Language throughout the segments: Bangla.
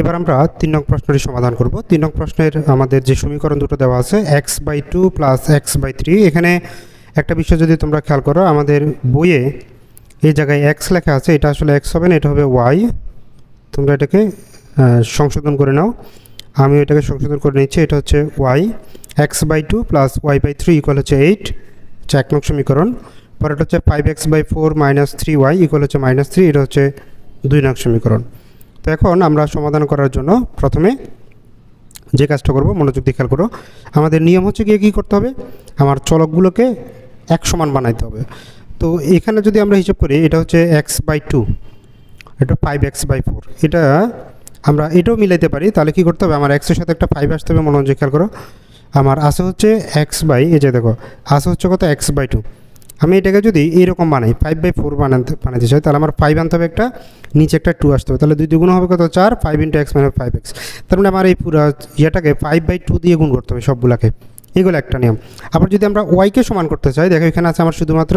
এবার আমরা তিন নং প্রশ্নটি সমাধান করব। তিন নং প্রশ্নের আমাদের যে সমীকরণ দুটো দেওয়া আছে x by two plus x by three এখানে একটা বিষয় যদি তোমরা খেয়াল করো, আমাদের বইয়ে এই জায়গায় এক্স লেখা আছে, এটা আসলে এক্স হবে না, এটা হবে ওয়াই তোমরা এটাকে সংশোধন করে নাও। আমি এটাকে সংশোধন করে নিচ্ছি, এটা হচ্ছে y x by two plus y by three equal হচ্ছে এইট হচ্ছে এক নং সমীকরণ। পরেরটা হচ্ছে five x by four minus three y equal হচ্ছে মাইনাস থ্রি এটা হচ্ছে দুই নং সমীকরণ। তো এখন আমরা সমাধান করার জন্য প্রথমে যে কাজটা করব, মনোযোগ দিয়ে খেয়াল করো। আমাদের নিয়ম হচ্ছে গিয়ে কী করতে হবে? আমার চলকগুলোকে এক সমান বানাইতে হবে। তো এখানে যদি আমরা হিসাব করি, এটা হচ্ছে এক্স বাই টু এটা ফাইভ এক্স বাই ফোর এটা আমরা এটাও মিলাইতে পারি। তাহলে কী করতে হবে? আমার এক্সের সাথে একটা ফাইভ আসতে হবে, মনোযোগ খেয়াল করো। আমার আসে হচ্ছে এক্স বাই এই যে দেখো আসে হচ্ছে কত? এক্স বাই টু আমি এটাকে যদি এইরকম বানাই ফাইভ বাই ফোর বানাতে বানাতে চাই, তাহলে আমার ফাইভ আনতে হবে একটা, নিচে একটা টু আসতে হবে। তাহলে দুই দুগুণ হবে কত? চার ফাইভ ইন্টু এক্স মানে ফাইভ এক্স তার মানে আমার এই পুরো ইয়েটাকে ফাইভ বাই টু দিয়ে গুণ করতে হবে সবগুলোকে। এগুলো একটা নিয়ম। আবার যদি আমরা ওয়াইকে সমান করতে চাই, দেখো এখানে আছে আমার শুধুমাত্র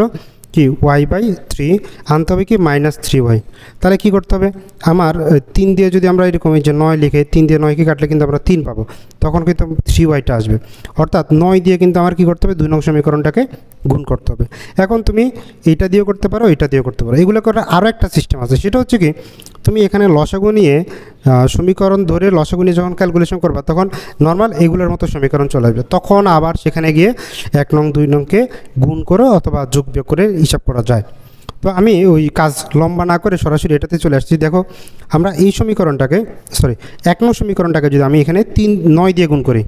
কি ওয়াই বাই থ্রি আনতে হবে কি মাইনাস থ্রি ওয়াই তাহলে কী করতে হবে? আমার তিন দিয়ে যদি আমরা এরকম এই যে নয় লিখে, তিন দিয়ে নয়কে কাটলে কিন্তু আমরা তিন পাবো। তখন কিন্তু থ্রি ওয়াইটা আসবে। অর্থাৎ নয় দিয়ে কিন্তু আমার কী করতে হবে? দুই নং সমীকরণটাকে গুণ করতে হবে। এখন তুমি এটা দিয়েও করতে পারো, এটা দিয়েও করতে পারো। এগুলো করার আরও একটা সিস্টেম আছে। সেটা হচ্ছে কি তুমি এখানে লসাগু নিয়ে সমীকরণ ধরে লসাগু নিয়ে যখন ক্যালকুলেশন করবা, তখন নর্মাল এগুলোর মতো সমীকরণ চলে আসবে। তখন আবার সেখানে গিয়ে এক নং, দুই নংকে গুণ করো অথবা যোগ বিয়োগ করে হিসাব করা যায়। তো আমি ওই কাজ লম্বা না করে সরাসরি এটাতে চলে আসছি। দেখো, আমরা এই সমীকরণটাকে সরি এক নং সমীকরণটাকে যদি আমি এখানে তিন, নয় দিয়ে গুণ করি,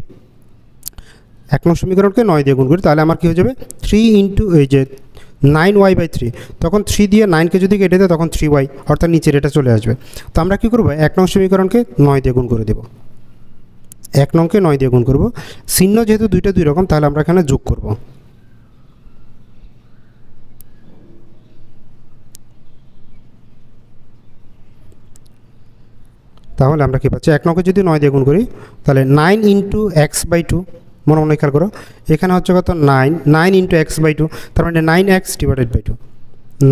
এক নং সমীকরণকে নয় দিয়ে গুণ করি, তাহলে আমার কী হয়ে যাবে? থ্রি ইন্টু এই যে নাইন ওয়াই বাই থ্রি তখন থ্রি দিয়ে নাইনকে যদি কেটে দেয়, তখন থ্রি ওয়াই অর্থাৎ নিচের এটা চলে আসবে। তো আমরা কী করব? এক নং সমীকরণকে নয় দিয়ে গুণ করে দেব। এক নংকে নয় দিয়ে গুণ করব। চিহ্ন যেহেতু দুইটা দুই রকম, তাহলে আমরা এখানে যোগ করব। তাহলে আমরা কী পাচ্ছি? এক নংকে যদি নয় দিয়ে গুণ করি, তাহলে nine into x by two মনে মনে খেয়াল করো। এখানে হচ্ছে কত? Nine nine into x by two তার মানে nine x divided by two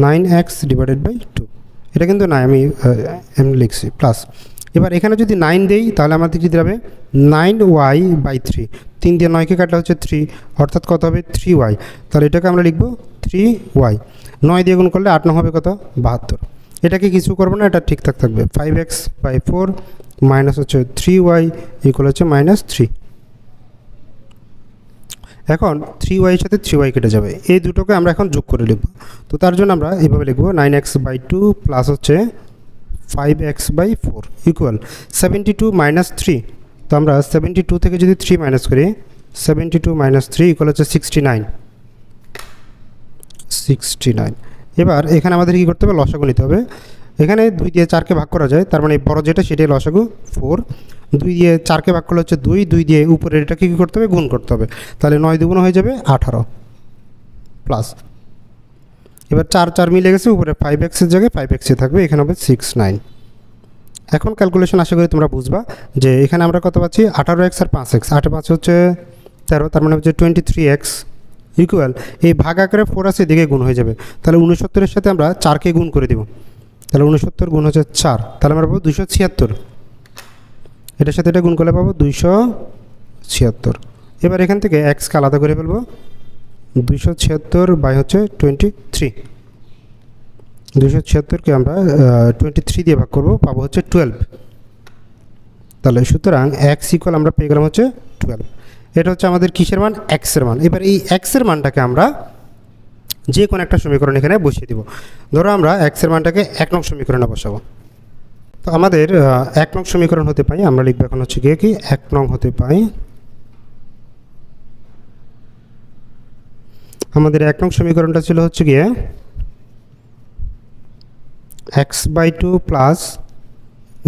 nine x divided by two এটা কিন্তু নাই, আমি এমনি লিখছি প্লাস এবার এখানে যদি নাইন দেই, তাহলে আমাদের কী হবে? নাইন ওয়াই বাই থ্রি তিন দিয়ে নয়কে কাটলে হচ্ছে থ্রি অর্থাৎ কত হবে? থ্রি ওয়াই তাহলে এটাকে আমরা লিখব থ্রি ওয়াই নয় দিয়ে গুণ করলে আট নয় হবে কত? বাহাত্তর। এটাকে কিছু করব না, এটা ঠিকঠাক থাকবে। Five x by four minus হচ্ছে থ্রি ওয়াই ইকুয়াল হচ্ছে মাইনাস থ্রি এখন থ্রি ওয়াইয়ের সাথে থ্রি ওয়াই কেটে যাবে। এই দুটোকে আমরা এখন যোগ করে লিখব। তো তার জন্য আমরা এইভাবে লিখব nine x by two plus হচ্ছে five x by four equal seventy two minus three তো আমরা সেভেন্টি টু থেকে যদি থ্রি মাইনাস করি seventy two minus three equal হচ্ছে সিক্সটি নাইন সিক্সটি নাইন এবার এখানে আমাদের কী করতে হবে? লসাগু নিতে হবে। এখানে দুই দিয়ে চারকে ভাগ করা যায়, তার মানে বড় যেটা সেটাই লসাগু ফোর দুই দিয়ে চারকে ভাগ করলে হচ্ছে দুই দুই দিয়ে উপরের এটাকে কী করতে হবে? গুণ করতে হবে। তাহলে নয় দুগুণ হয়ে যাবে আঠারো প্লাস এবার চার চার মিলে গেছে, উপরে ফাইভ এক্সের জায়গায় ফাইভ এক্সে থাকবে, এখানে হবে সিক্স নাইন এখন ক্যালকুলেশন আশা করি তোমরা বুঝবা যে এখানে আমরা কত পাচ্ছি? আঠারো এক্স আর পাঁচ এক্স আটে পাঁচ হচ্ছে তেরো, তার মানে হচ্ছে টোয়েন্টি থ্রি এক্স ইকুয়াল এই ভাগ আকারে ফোর আছে, এদিকে গুণ হয়ে যাবে। তাহলে উনসত্তরের সাথে আমরা চারকে গুণ করে দেব। তাহলে উনসত্তর গুণ হচ্ছে চার। তাহলে আমরা পাবো দুশো ছিয়াত্তর। এটার সাথে এটা গুণ করলে পাবো দুইশো ছিয়াত্তর। এবার এখান থেকে এক্সকে আলাদা করে ফেলব। দুইশো ছিয়াত্তর বাই হচ্ছে টোয়েন্টি থ্রি দুশো ছিয়াত্তরকে আমরা টোয়েন্টি থ্রি দিয়ে ভাগ করব, পাবো হচ্ছে টুয়েলভ তাহলে সুতরাং এক্স ইকুয়াল আমরা পেয়ে গেলাম হচ্ছে টুয়েলভ এটা হচ্ছে আমাদের কিসের মান? এক্সের মান। এবার এই এক্সের মানটাকে আমরা যে কোনো একটা সমীকরণ এখানে বসিয়ে দিব। ধরো আমরা এক্সের মানটাকে এক নং সমীকরণে বসাবো। তো আমাদের এক নং সমীকরণ হতে পাই আমরা লিখব এখন হচ্ছে গিয়ে কি, এক নং হতে পাই আমাদের এক নং সমীকরণটা ছিল হচ্ছে গিয়ে x by two plus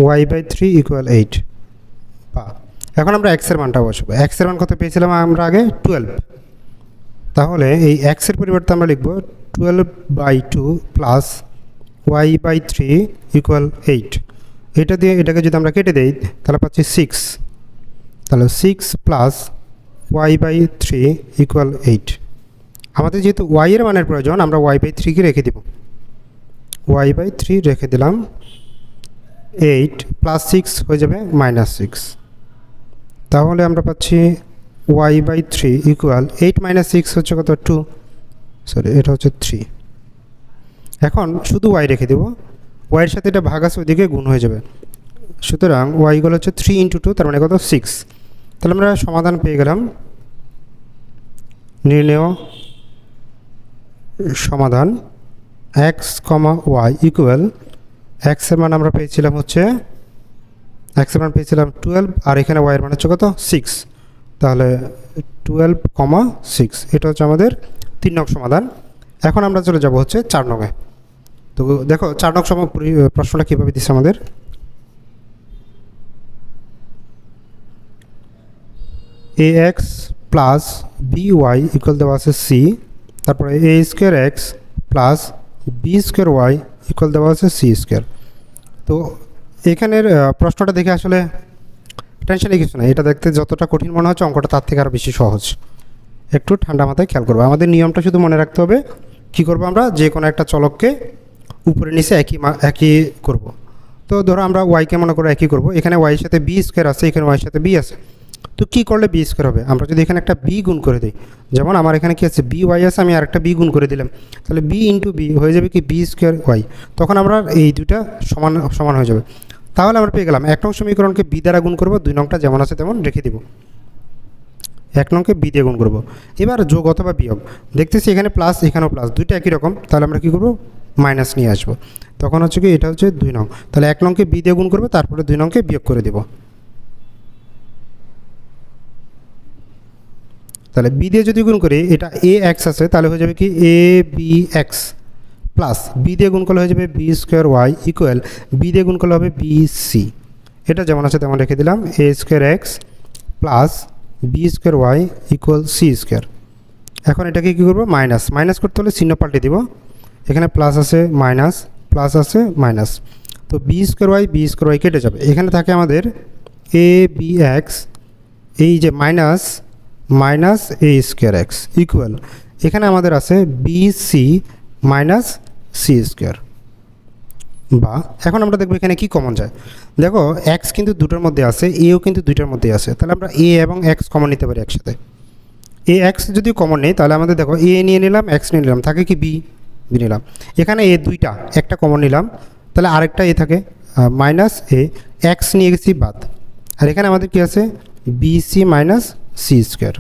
y by three equal eight বা, এখন আমরা এক্সের মানটা বসবো। এক্সের মান কত পেয়েছিলাম আমরা আগে? টুয়েলভ তাহলে এই এক্সের পরিবর্তে আমরা লিখব twelve by two plus y by three equal eight এটা দিয়ে এটাকে যদি আমরা কেটে দেই, তাহলে পাচ্ছি সিক্স তাহলে six plus y by three equal eight আমাদের যেহেতু ওয়াই এর মানের প্রয়োজন, আমরা ওয়াই বাই থ্রিকে রেখে দেব। ওয়াই বাই থ্রি রেখে দিলাম এইট প্লাস সিক্স হয়ে যাবে মাইনাস সিক্স তাহলে আমরা পাচ্ছি y by three equal eight minus six হচ্ছে কত? টু সরি এটা হচ্ছে থ্রি এখন শুধু ওয়াই রেখে দেবো। ওয়াইয়ের সাথে এটা ভাগ আছে ওইদিকে গুণ হয়ে যাবে। সুতরাং ওয়াই ইকুয়াল হচ্ছে থ্রি ইন্টু টু তার মানে কত? সিক্স তাহলে আমরা সমাধান পেয়ে গেলাম। নির্ণেয় সমাধান এক্স কমা ওয়াই ইকুয়াল এক্সের মান আমরা পেয়েছিলাম হচ্ছে এক্সের মান পেয়েছিলাম টুয়েলভ আর এখানে ওয়াইয়ের মান হচ্ছে কত? সিক্স তাহলে টুয়েলভ কমা সিক্স এটা হচ্ছে আমাদের তিন নং সমাধান। এখন আমরা চলে যাব হচ্ছে চার নঙে তো দেখো চার নং প্রশ্নটা কীভাবে দিচ্ছে আমাদের? A x plus b y equal দেওয়া আছে সি তারপরে a square x plus b square y equal দেওয়া আছে সি স্কোয়ার তো এখানের প্রশ্নটা দেখে আসলে টেনশনে কিছু না এটা দেখতে যতটা কঠিন মনে হচ্ছে, অঙ্কটা তার থেকে আরও বেশি সহজ। একটু ঠান্ডা মাথায় খেয়াল করব। আমাদের নিয়মটা শুধু মনে রাখতে হবে, কী করব আমরা? যে কোনো একটা চলককে উপরে নিচে একই একই করব। তো ধরো আমরা ওয়াইকে মনে করো একই করব। এখানে ওয়াইয়ের সাথে বি স্কোয়ার আছে, এখানে ওয়াইয়ের সাথে বি আছে। তো কী করলে বি স্কোয়ার হবে? আমরা যদি এখানে একটা বি গুণ করে দিই, যেমন আমার এখানে কী আছে? বি ওয়াই আছে, আমি আরেকটা বি গুণ করে দিলাম। তাহলে বি ইন্টু বি হয়ে যাবে কি? বি স্কোয়ার ওয়াই তখন আমরা এই দুটা সমান সমান হয়ে যাবে। তাহলে আমরা পেয়ে গেলাম। এক নং সমীকরণকে বি দ্বারা গুণ করব। দুই নংটা যেমন আছে তেমন রেখে দেবো। এক নংকে বি দিয়ে গুণ করব। এবার যোগ অথবা বিয়োগ। দেখতেছি এখানে প্লাস এখানেও প্লাস দুইটা একই রকম। তাহলে আমরা কী করব? মাইনাস নিয়ে আসব। তখন হচ্ছে কি এটা হচ্ছে দুই নং। তাহলে এক নংকে বি দিয়ে গুণ করব, তারপরে দুই নংকে বিয়োগ করে দেবো। তাহলে বি দিয়ে যদি গুণ করি, এটা এ এক্স আছে, তাহলে হয়ে যাবে কি a b x plus b দিয়ে গুণ করলে হয়ে যাবে b square y equal b দিয়ে গুণ করলে হবে বি সি। এটা যেমন আছে তেমন রেখে দিলাম, a square x plus b square y equal c square. এখন এটাকে কী করব? মাইনাস। মাইনাস করতে হলে চিহ্ন পাল্টে দিব। এখানে প্লাস আছে মাইনাস প্লাস আছে মাইনাস তো b square y b square কেটে যাবে। এখানে থাকে আমাদের এ বি এক্স এই যে minus minus a square x equal এখানে আমাদের আছে b c minus c square বা, এখন আমরা দেখব এখানে কি কমন যায়। দেখো এক্স কিন্তু দুটোর মধ্যে আছে এও কিন্তু দুইটার মধ্যে আছে। তাহলে আমরা এ এবং এক্স কমন নিতে পারি একসাথে। এ এক্স যদি কমন নেই, তাহলে আমাদের দেখো এ নিয়ে নিলাম এক্স নিয়ে নিলাম। থাকে কি বি নিলাম। এখানে এ দুইটা, একটা কমন নিলাম। তাহলে আরেকটা এ থাকে মাইনাস এ এক্স নিয়ে গেছি বাদ। আর এখানে আমাদের কি আছে? B c minus c square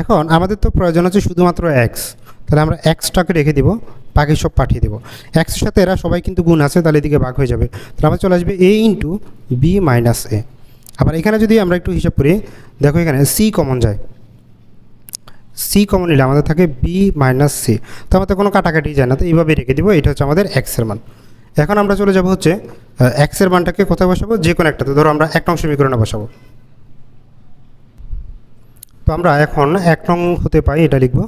এখন আমাদের তো প্রয়োজন হচ্ছে শুধুমাত্র এক্স তাহলে আমরা এক্সটাকে রেখে দিব, বাকি সব পাঠিয়ে দেবো। এক্সের সাথে এরা সবাই কিন্তু গুণ আছে, তাহলে এদিকে ভাগ হয়ে যাবে। তাহলে আমরা চলে আসবে a into b minus a আবার এখানে যদি আমরা একটু হিসাব করি, দেখো এখানে সি কমন যায়। সি কমন নিলে আমাদের থাকে বি মাইনাস সি তো আমাদের কোনো কাটাকাটি যায় না, তো এইভাবে রেখে দিব, এটা হচ্ছে আমাদের এক্সের মান। এখন আমরা চলে যাব হচ্ছে এক্সের মানটাকে কোথায় বসাবো? যে কোনো একটাতে ধরো আমরা এক নং সমীকরণে বসাবো। তো আমরা এখন এক নং হতে পাই, এটা লিখব।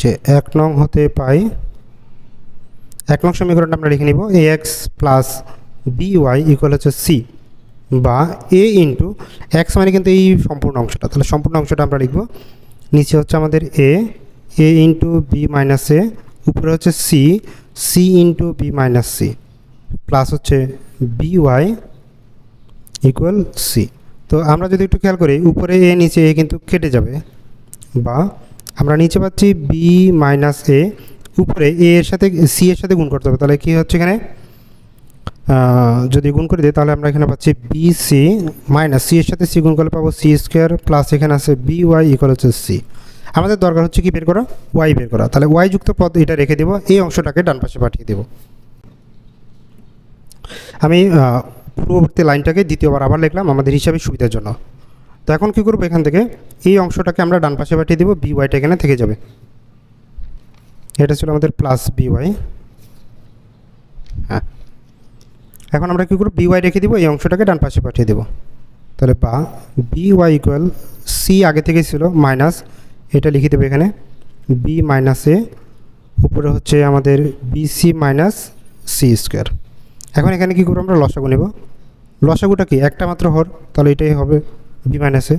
যে এক নং হতে পাই, এক নং সমীকরণটা আমরা লিখে নিব a x plus b y equal হচ্ছে সি বা এ ইন্টু এক্স মানে কিন্তু এই সম্পূর্ণ অংশটা। তাহলে সম্পূর্ণ অংশটা আমরা লিখব। নিচে হচ্ছে আমাদের a a into b minus a উপরে হচ্ছে c c into b minus c plus হচ্ছে বি ওয়াই ইকুয়াল সি তো আমরা যদি একটু খেয়াল করি, উপরে এ নিচে এ কিন্তু কেটে যাবে, বা আমরা নিচে পাচ্ছি বি মাইনাস এ উপরে এ এর সাথে সি এর সাথে গুণ করতে হবে। তাহলে কী হচ্ছে এখানে? যদি গুণ করে দিই, তাহলে আমরা এখানে পাচ্ছি বি সি মাইনাস সি এর সাথে সি গুণ করলে পাবো সি স্কোয়ার প্লাস এখানে আছে বি ওয়াই ইকুয়াল হচ্ছে সি আমাদের দরকার হচ্ছে কি বের করা? ওয়াই বের করা। তাহলে ওয়াই যুক্ত পদ এটা রেখে দেবো, এই অংশটাকে ডান পাশে পাঠিয়ে দেবো। আমি পূর্ববর্তী লাইনটাকে দ্বিতীয়বার আবার লিখলাম আমাদের হিসাবে সুবিধার জন্য। তো এখন কী করব এখান থেকে? এই অংশটাকে আমরা ডান পাশে পাঠিয়ে দেবো বি ওয়াইটা এখানে থেকে যাবে। এটা ছিল আমাদের প্লাস বি ওয়াই হ্যাঁ। এখন আমরা কী করব? বি ওয়াই রেখে দিব, এই অংশটাকে ডান পাশে পাঠিয়ে দেবো। তাহলে বা বি ওয়াই ইকুয়াল সি আগে থেকে ছিল মাইনাস এটা লিখে দেবো এখানে। বি মাইনাস এ উপরে হচ্ছে আমাদের b c minus c square এখন এখানে কী করব আমরা? লসাগু নেব। লসাগুটা কি? একটা মাত্র হর, তাহলে এটাই হবে বি মাইনাসে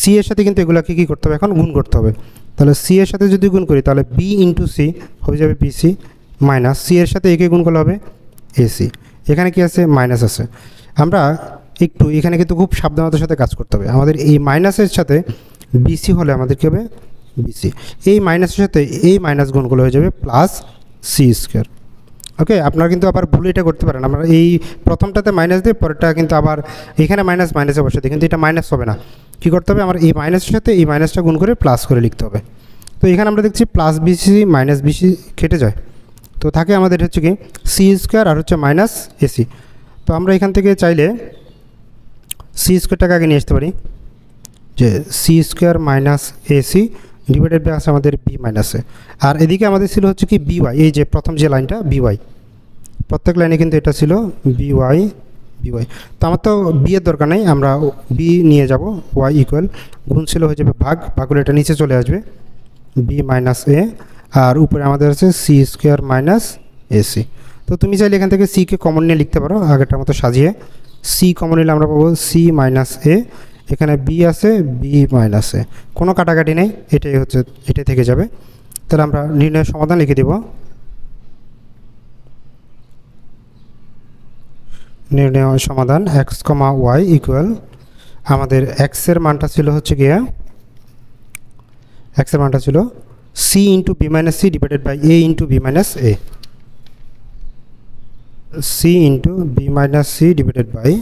সি এর সাথে কিন্তু এগুলোকে কী করতে হবে? এখন গুণ করতে হবে। তাহলে সি এর সাথে যদি গুণ করি, তাহলে বি ইন্টু সি হয়ে যাবে বি সি মাইনাস সি এর সাথে একে গুণ করলে হবে এসি এখানে কি আছে? মাইনাস আছে। আমরা একটু এখানে কিন্তু খুব সাবধানতার সাথে কাজ করতে হবে। আমাদের এই মাইনাসের সাথে বিসি হলে আমাদের কী হবে? বিসি এই মাইনাসের সাথে এই মাইনাস গুণগুলো হয়ে যাবে প্লাস সি স্কোয়ার ওকে আপনারা কিন্তু আবার ভুল এটা করতে পারেন। আমরা এই প্রথমটাতে মাইনাস দিয়ে পরেরটা কিন্তু আবার এখানে মাইনাস মাইনাসে বসে দিই। কিন্তু এটা মাইনাস হবে না। কী করতে হবে? আমার এই মাইনাসের সাথে এই মাইনাসটা গুণ করে প্লাস করে লিখতে হবে। তো এখানে আমরা দেখছি প্লাস বিসি মাইনাস বিসি কেটে যায়। তো থাকে আমাদের হচ্ছে কি সি স্কোয়ার আর হচ্ছে মাইনাস এসি তো আমরা এখান থেকে চাইলে সি স্কোয়ারটাকে আগে নিয়ে আসতে পারি। যে c square minus a c divided by আছে আমাদের বি মাইনাসে আর এদিকে আমাদের ছিল হচ্ছে কি বিওয়াই এই যে প্রথম যে লাইনটা বিওয়াই প্রত্যেক লাইনে কিন্তু এটা ছিল বিওয়াই বিওয়াই তো আমার তো বি এর দরকার নেই, আমরা বি নিয়ে যাব ওয়াই ইকুয়াল গুণ ছিল হয়ে যাবে ভাগ ভাগ হলে এটা নিচে চলে আসবে। বি মাইনাস এ আর উপরে আমাদের আছে সি স্কোয়ার মাইনাস এসি তো তুমি চাইলে এখান থেকে সিকে কমন নিয়ে লিখতে পারো। আগেরটার মতো সাজিয়ে সি কমন নিলে আমরা পাবো সি মাইনাস এ এখানে বি আছে বি মাইনাস এ কোনো কাটাকাটি নেই, এটাই হচ্ছে, এটাই থেকে যাবে। তাহলে আমরা নির্ণয়ের সমাধান লিখে দেব। নির্ণয় সমাধান এক্স কমা ওয়াই ইকুয়াল আমাদের এক্সের মানটা ছিল হচ্ছে গিয়ে এক্সের মানটা ছিল c into b minus c divided by a into b minus a c into b minus c divided by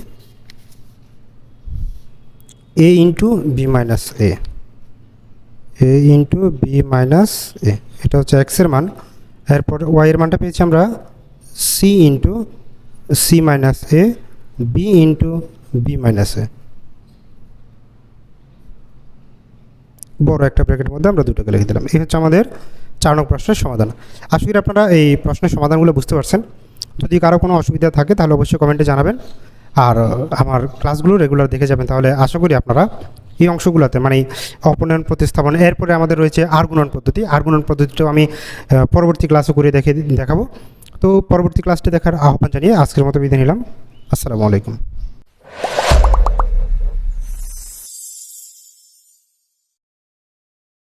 a into b minus a a into b minus a এটা হচ্ছে এক্সের মান। এরপর ওয়াইয়ের মানটা পেয়েছি আমরা c into c minus a b into b minus a বড় একটা ব্র্যাকেটের মধ্যে আমরা দুটোকে লিখে দিলাম। এই হচ্ছে আমাদের চার নং প্রশ্নের সমাধান। আশা করি আপনারা এই প্রশ্নের সমাধানগুলো বুঝতে পারছেন। যদি কারও কোনো অসুবিধা থাকে, তাহলে অবশ্যই কমেন্টে জানাবেন। আর আমার ক্লাসগুলো রেগুলার দেখে যাবেন। তাহলে আশা করি আপনারা এই অংশগুলোতে মানে অপনয়ন প্রতিস্থাপন, এরপরে আমাদের রয়েছে আর্গুণন পদ্ধতি। আর্গুণন পদ্ধতিটাও আমি পরবর্তী ক্লাসে করে দেখে, দেখাবো। তো পরবর্তী ক্লাসটি দেখার আহ্বান জানিয়ে আজকের মতো বিদায় নিলাম। আসসালামু আলাইকুম।